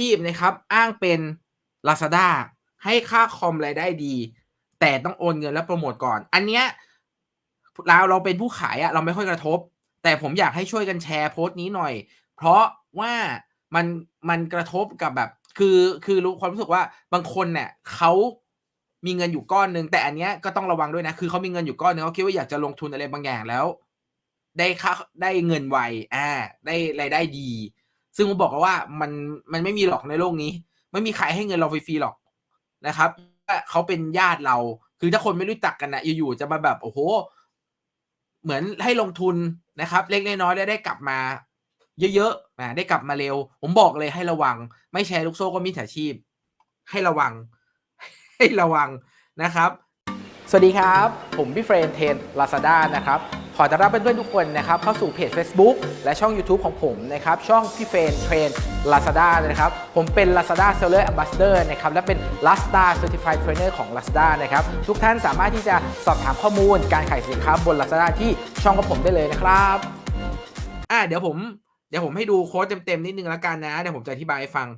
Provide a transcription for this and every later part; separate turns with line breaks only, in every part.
ชีพนะครับ อ้างเป็น Lazada ให้ค่าคอมรายได้ดี แต่ต้องโอนเงินและโปรโมตก่อน อันเนี้ยเราเราเป็นผู้ขายอะเราไม่ค่อยกระทบ แต่ผมอยากให้ช่วยกันแชร์โพสต์นี้หน่อย เพราะว่ามันมันกระทบกับแบบ คือคือรู้ความรู้สึกว่าบางคนเนี่ยเขามีเงินอยู่ก้อนหนึ่งแต่อันเนี้ยก็ต้องระวังด้วยนะ คือเขามีเงินอยู่ก้อนหนึ่งเขาคิดว่าอยากจะลงทุนอะไรบางอย่างแล้ว ได้ค่าได้เงินไวอาได้รายได้ดี ซึ่งผมบอกว่ามันมันไม่มีหรอกในโลกนี้ ไม่มีใครให้เงินเราฟรีๆหรอกนะครับว่าเขาเป็นญาติเรา คือถ้าคนไม่รู้จักกันน่ะอยู่ๆจะมาแบบโอ้โฮเหมือนให้ลงทุนนะครับ เล็กน้อยๆแล้วได้กลับมา เยอะๆอาได้กลับมาเร็ว ผมบอกเลยให้ระวัง ไม่แชร์ลูกโซ่ก็มิจฉาชีพ ให้ระวัง ให้ระวังนะครับ สวัสดีครับ ผมพี่เฟรนเทรน Lazada นะครับ อต้อนรับเพื่อนๆทุกคนนะครับเข้าสู่เพจเฟซบุ๊กและช่องยูทูบของผมนะครับช่องพี่เฟนเทรน Lazada นะครับผมเป็น Lazada Seller Ambassador นะครับและเป็น Lazada Certified Trainer ของ Lazada นะครับทุกท่านสามารถที่จะสอบถามข้อมูลการขายสินค้าบน Lazada ที่ช่องของผมได้เลยนะครับอ่าเดี๋ยวผมเดี๋ยวผมให้ดูโค้ดเต็มๆนิดหนึ่งแล้วกันนะเดี๋ยวผมจะอธิบายให้ฟัง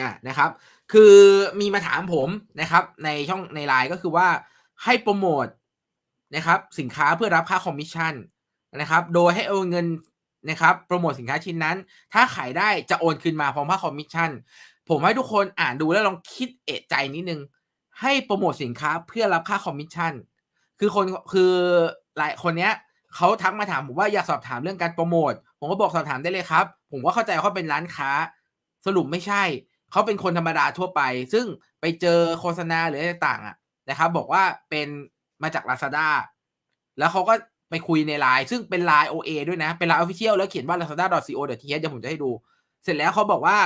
อ่านะครับคือมีมาถามผมนะครับในช่องใน LINE ก็คือว่า ให้โพรโมตนะครับสินค้าเพื่อรับค่าคอมมิชชั่นนะครับ โดยให้โอนเงินนะครับโพรโมตสินค้าชิ้นนั้น ถ้าขายได้จะโอนคืนมาพร้อมค่าคอมมิชชั่นผมให้ทุกคนอ่านดูแล้วลองคิดเอะใจนิดนึง ให้โพรโมตสินค้าเพื่อรับค่าคอมมิชชั่นคือคนคือหลายคนเนี้ยเขาทักมาถามผมว่าอยากสอบถามเรื่องการโพรโมตผมก็บอกสอบถามได้เลยครับ ผมก็เข้าใจเขาเป็นร้านค้า สรุปไม่ใช่ เขาเป็นคนธรรมดาทั่วไป ซึ่งไปเจอโฆษณาหรืออะไรต่างๆอะ นะครับ บอกว่าเป็นมาจาก Lazada แล้วเขาก็ไปคุยใน LINE ซึ่งเป็น LINE OA ด้วยนะ เป็น LINE Official แล้วเขียนว่า lazada.co.th เดี๋ยวผมจะให้ดู เสร็จแล้วเขาบอกว่า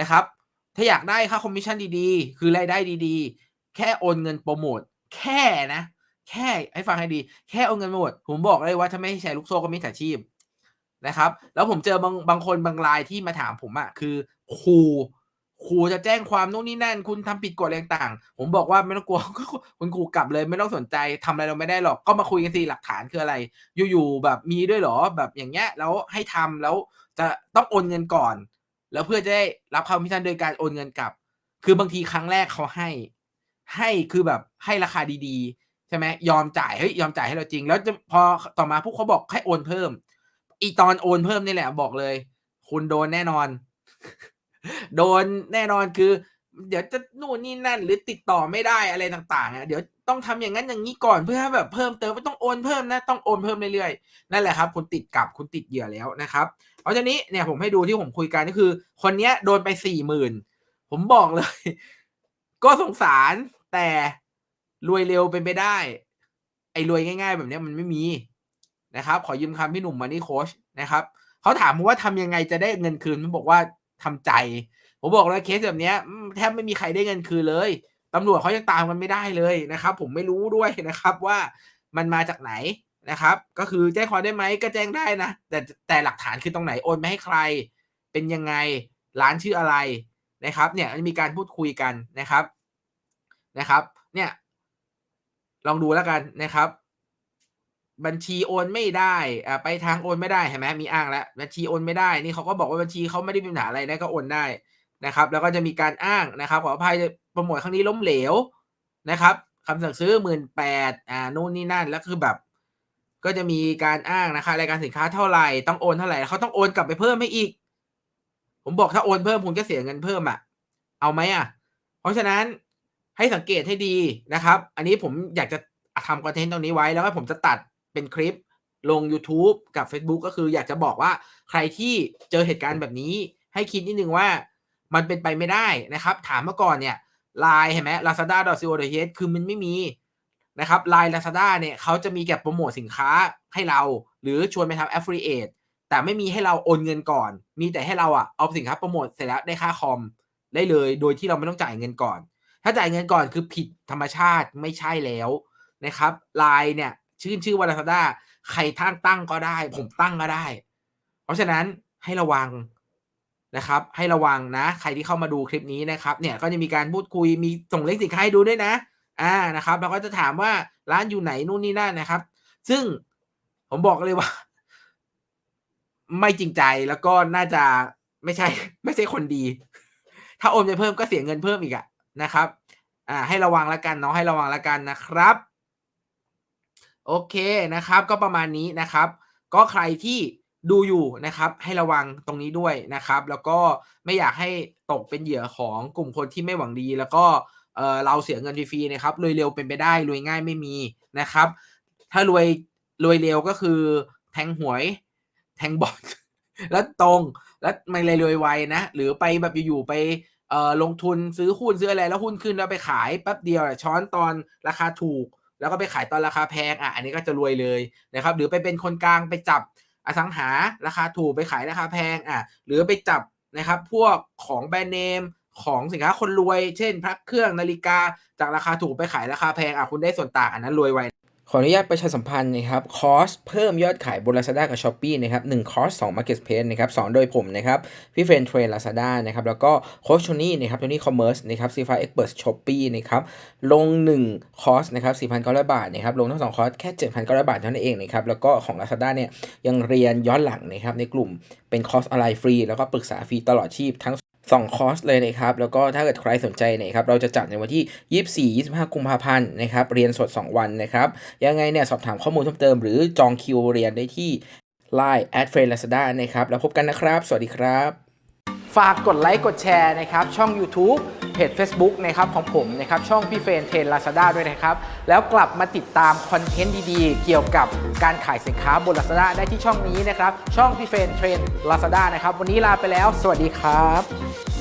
นะครับ ถ้าอยากได้ค่าคอมมิชชั่นดีๆ คือรายได้ดีๆ แค่โอนเงินโพรโมตแค่นะ แค่ให้ฟังให้ดี แค่โอนเงินโพรโมตผมบอกเลยว่าถ้าไม่ให้แชร์ลูกโซ่ก็มิจฉาชีพนะครับ แล้วผมเจอบางบางคนบาง LINE ที่มาถามผมอะคือขู่ ขู่จะแจ้งความนู่นนี่นั่น คุณทำผิดกฎอะไรต่างผมบอกว่าไม่ต้องกลัวคุณขู่กลับเลยไม่ต้องสนใจทำอะไรเราไม่ได้หรอกก็มาคุยกันสิหลักฐานคืออะไร อยู่ๆแบบมีด้วยหรอแบบอย่างเงี้ยแล้วให้ทำแล้วจะต้องโอนเงินก่อน แล้วเพื่อจะได้รับคอมมิชชันโดยการโอนเงินกลับ คือบางทีครั้งแรกเขาให้ ให้คือแบบให้ราคาดีๆใช่ไหมยอมจ่ายเฮ้ยยอมจ่ายให้เราจริง แล้วจะพอต่อมาปุ๊บเขาบอกให้โอนเพิ่ม อีตอนโอนเพิ่มนี่แหละบอกเลย คุณโดนแน่นอน โดนแน่นอนคือ เดี๋ยวจะนู่นนี่นั่นหรือติดต่อไม่ได้อะไรต่างๆอะเดี๋ยวต้องทำอย่างงั้นอย่างงี้ก่อนเพื่อให้แบบเพิ่มเติมไม่ต้องโอนเพิ่มนะต้องโอนเพิ่มเรื่อยๆนั่นแหละครับคุณติดกับคุณติดเหยื่อแล้วนะครับเพราะฉะนี้เนี่ยผมให้ดูที่ผมคุยกันก็คือ คนเนี้ยโดนไป40,000ผมบอกเลย ก็สงสารแต่รวยเร็วเป็นไปได้ ไอ้รวยง่ายๆ แบบนี้มันไม่มีนะครับ ขอยืมคำพี่หนุ่ม Money Coach นะครับเขาถามว่าทำยังไงจะได้เงินคืนผมบอกว่าทำใจ ผมบอกเลยเคสแบบนี้แทบไม่มีใครได้เงินคืนเลยตำรวจเขายังตามกันไม่ได้เลยนะครับ ผมไม่รู้ด้วยนะครับว่ามันมาจากไหนนะครับ ก็คือแจ้งความได้ไหมก็แจ้งได้นะ แต่แต่หลักฐานคือตรงไหนโอนไปให้ใคร เป็นยังไงร้านชื่ออะไรนะครับ เนี่ยมีการพูดคุยกันนะครับนะครับ เนี่ย ลองดูแล้วกันนะครับ บัญชีโอนไม่ได้อ่าไปทางโอนไม่ได้เห็นไหมมีอ้างแล้วบัญชีโอนไม่ได้นี่เขาก็บอกว่าบัญชีเขาไม่ได้มีปัญหาอะไรนะก็โอนได้ นะครับ แล้วก็จะมีการอ้างนะครับ ขออภัยโพรโมตครั้งนี้ล้มเหลวนะครับคำสั่งซื้อ18,000อ่านู่นนี่นั่นแล้วคือแบบ ก็จะมีการอ้างนะคะรายการสินค้าเท่าไหร่ต้องโอนเท่าไหร่เขาต้องโอนกลับไปเพิ่มให้อีก ผมบอกถ้าโอนเพิ่มคุณก็เสียเงินเพิ่มอะเอาไหมอะ?เพราะฉะนั้นให้สังเกตให้ดีนะครับ อันนี้ผมอยากจะทำคอนเทนต์ตรงนี้ไว้แล้วก็ผมจะตัดเป็นคลิปลงยูทูบกับเฟซบุ๊กก็คืออยากจะบอกว่าใครที่เจอเหตุการณ์แบบนี้ ให้คิดนิดนึงว่า มันเป็นไปไม่ได้นะครับ ถามเมื่อก่อนเนี่ย LINE เห็นไหม lazada.co.th คือมันไม่มีนะครับ LINE Lazada เนี่ยเขาจะมีแต่โพรโมตสินค้าให้เรา หรือชวนไปทำ Affiliate แต่ไม่มีให้เราโอนเงินก่อน มีแต่ให้เราอะเอาสินค้าโพรโมตเสร็จแล้วได้ค่าคอมได้เลย โดยที่เราไม่ต้องจ่ายเงินก่อน ถ้าจ่ายเงินก่อนคือผิดธรรมชาติไม่ใช่แล้วนะครับ LINE เนี่ยชื่นชื่อว่า Lazada ใครท่างตั้งก็ได้ ผมตั้งก็ได้ เพราะฉะนั้นให้ระวัง นะครับ ให้ระวังนะ ใครที่เข้ามาดูคลิปนี้นะครับ เนี่ยก็จะมีการพูดคุยมีส่งเลิงก์สินค้าให้ดูด้วยนะ อ่านะครับแล้วก็จะถามว่าร้านอยู่ไหนนู่นนี่นั่นนะครับ ซึ่งผมบอกเลยว่า ไม่จริงใจแล้วก็น่าจะไม่ใช่ ไม่ใช่คนดี ถ้าโอนไปเพิ่มก็เสียเงินเพิ่มอีกอะนะครับ อ่า ให้ระวังแล้วกันเนาะให้ระวังแล้วกันนะครับ โอเคนะครับ ก็ประมาณนี้นะครับ ก็ใครที่ ดูอยู่นะครับ ให้ระวังตรงนี้ด้วยนะครับ แล้วก็ไม่อยากให้ตกเป็นเหยื่อของกลุ่มคนที่ไม่หวังดี แล้วก็เเราเสียเงินฟรีๆนะครับรวยเร็วเป็นไปได้รวยง่ายไม่มีนะครับ ถ้ารวยรวยเร็วก็คือแทงหวย แทงบอลแล้วตรงแล้วไม่เลยรวยไวนะ หรือไปแบบอยู่ๆไปลงทุนซื้อหุ้นซื้ออะไรแล้วหุ้นขึ้นแล้วไปขายแป๊บเดียวช้อนตอนราคาถูก แล้วก็ไปขายตอนราคาแพงอะอันนี้ก็จะรวยเลยนะครับ หรือไปเป็นคนกลางไปจับ อสังหาราคาถูกไปขายราคาแพงอะหรือไปจับนะครับพวกของแบรนด์เนมของสินค้าคนรวย เช่น พระเครื่องนาฬิกาจากราคาถูกไปขายราคาแพงอะคุณได้ส่วนต่างอันนั้นรวยไว ขออนุญาตประชาสัมพันธ์นะครับคอร์สเพิ่มยอดขายบน Lazada กับ Shopee นะครับ1คอร์ส2 Marketplace นะครับสอนโดยผมนะครับพี่เฟรนเทรน Lazada นะครับแล้วก็โค้ชโทนี่นะครับโทนี่คอมเมอร์สนะครับซีฟาเอ็กเปิร์สช้อปปี้นะครับลง 1 คอร์สนะครับ4,900บาทนะครับลงทั้ง2คอร์สแค่7,900บาทเท่านั้นเองนะครับแล้วก็ของ Lazada เนี่ยยังเรียนย้อนหลังนะครับในกลุ่มเป็นคอร์สออนไลน์ฟรีแล้วก็ปรึกษาฟรีตลอดชีพทั้ง 2 คอร์สเลยนะครับ แล้วก็ถ้าเกิดใครสนใจเนี่ยครับ เราจะจัดในวันที่ 24 25 กุมภาพันธ์นะครับ เรียนสด 2 วันนะครับ ยังไงเนี่ยสอบถามข้อมูลเพิ่มเติมหรือจองคิวเรียนได้ที่ Line at f r i e n d Lazada นะครับ แล้วพบกันนะครับ สวัสดีครับ ฝากกดไลค์กดแชร์นะครับช่อง YouTube เพจ Facebook นะครับของผมนะครับช่องพี่เฟรนเทรนลาซาด้าด้วยนะครับ แล้วกลับมาติดตามคอนเทนต์ดีๆ เกี่ยวกับการขายสินค้าบนลาซาด้าได้ที่ช่องนี้นะครับ ช่องพี่เฟรนเทรนลาซาด้านะครับ วันนี้ลาไปแล้ว สวัสดีครับ